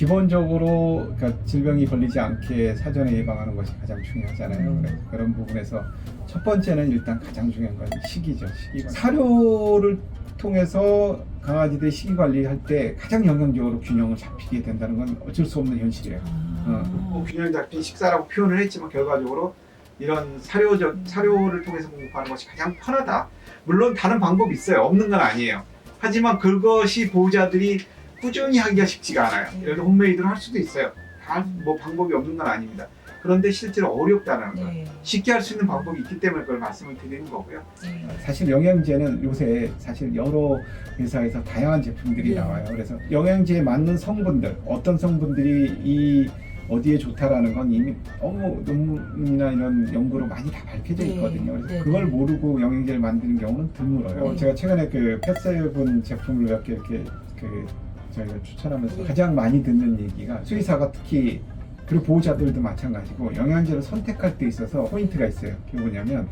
기본적으로 그러니까 질병이 걸리지 않게 사전에 예방하는 것이 가장 중요하잖아요. 음. 그래서 그런 부분에서 첫 번째는 일단 가장 중요한 건. 시기 관리. 사료를 통해서 강아지들 시기 관리할 때 가장 영향적으로 균형을 잡히게 된다는 건 어쩔 수 없는 현실이에요. 어, 뭐 균형 잡힌 식사라고 표현을 했지만 결과적으로 이런 사료적 사료를 통해서 공급하는 것이 가장 편하다. 물론 다른 방법이 있어요. 없는 건 아니에요. 하지만 그것이 보호자들이 꾸준히 하기가 쉽지가 않아요. 네. 여기 홈메이드로 할 수도 있어요. 다 뭐 방법이 없는 건 아닙니다. 그런데 실제로 어렵다는 거예요. 네. 쉽게 할 수 있는 방법이 있기 때문에 그걸 말씀을 드리는 거고요. 네. 사실 영양제는 요새 사실 여러 회사에서 다양한 제품들이 네. 나와요. 그래서 영양제에 맞는 성분들, 어떤 성분들이 이 어디에 좋다라는 건 이미 너무 논문이나 이런 연구로 많이 다 밝혀져 네. 있거든요. 그래서 네, 그걸 네. 모르고 영양제를 만드는 경우는 드물어요. 네. 제가 최근에 그 펫세븐 제품을 몇 개 이렇게 그 저희가 추천하면서 네. 가장 많이 듣는 얘기가 수의사가 특히 그리고 보호자들도 마찬가지고 영양제를 선택할 때 있어서 포인트가 있어요. 그게 뭐냐면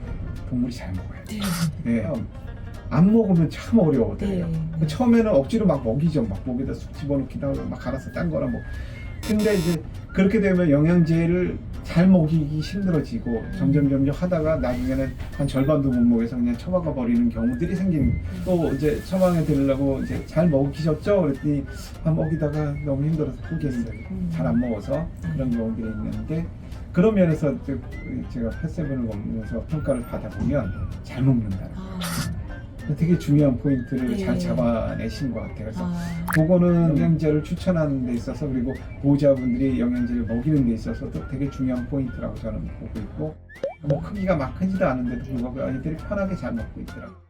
동물이 잘 먹어요. 네. 네. 안 먹으면 참 어려워요. 네. 처음에는 억지로 막 먹이죠. 막 목에다 쑥 집어넣기도 하고 막 갈아서 딴 거나 뭐. 근데 이제 그렇게 되면 영양제를 잘 먹이기 힘들어지고 점점 점점 하다가 나중에는 한 절반도 못 먹여서 그냥 처박아 버리는 경우들이 생기는 또 이제 처방에 들으려고 이제 잘 먹이셨죠? 그랬더니 아 먹이다가 너무 힘들어서 포기했어요. 음. 잘안 먹어서 그런 경우들이 있는데 그런 면에서 또 제가 패세븐을 먹으면서 평가를 받아보면 잘 먹는다. 아, 되게 중요한 포인트를 네. 잘 잡아내신 것 같아요. 그래서 아, 그거는 영양제를 추천하는 데 있어서 그리고 보호자분들이 영양제를 먹이는 데 있어서도 되게 중요한 포인트라고 저는 보고 있고 뭐 크기가 막 크지도 않은데도 불구하고 아이들이 편하게 잘 먹고 있더라고요.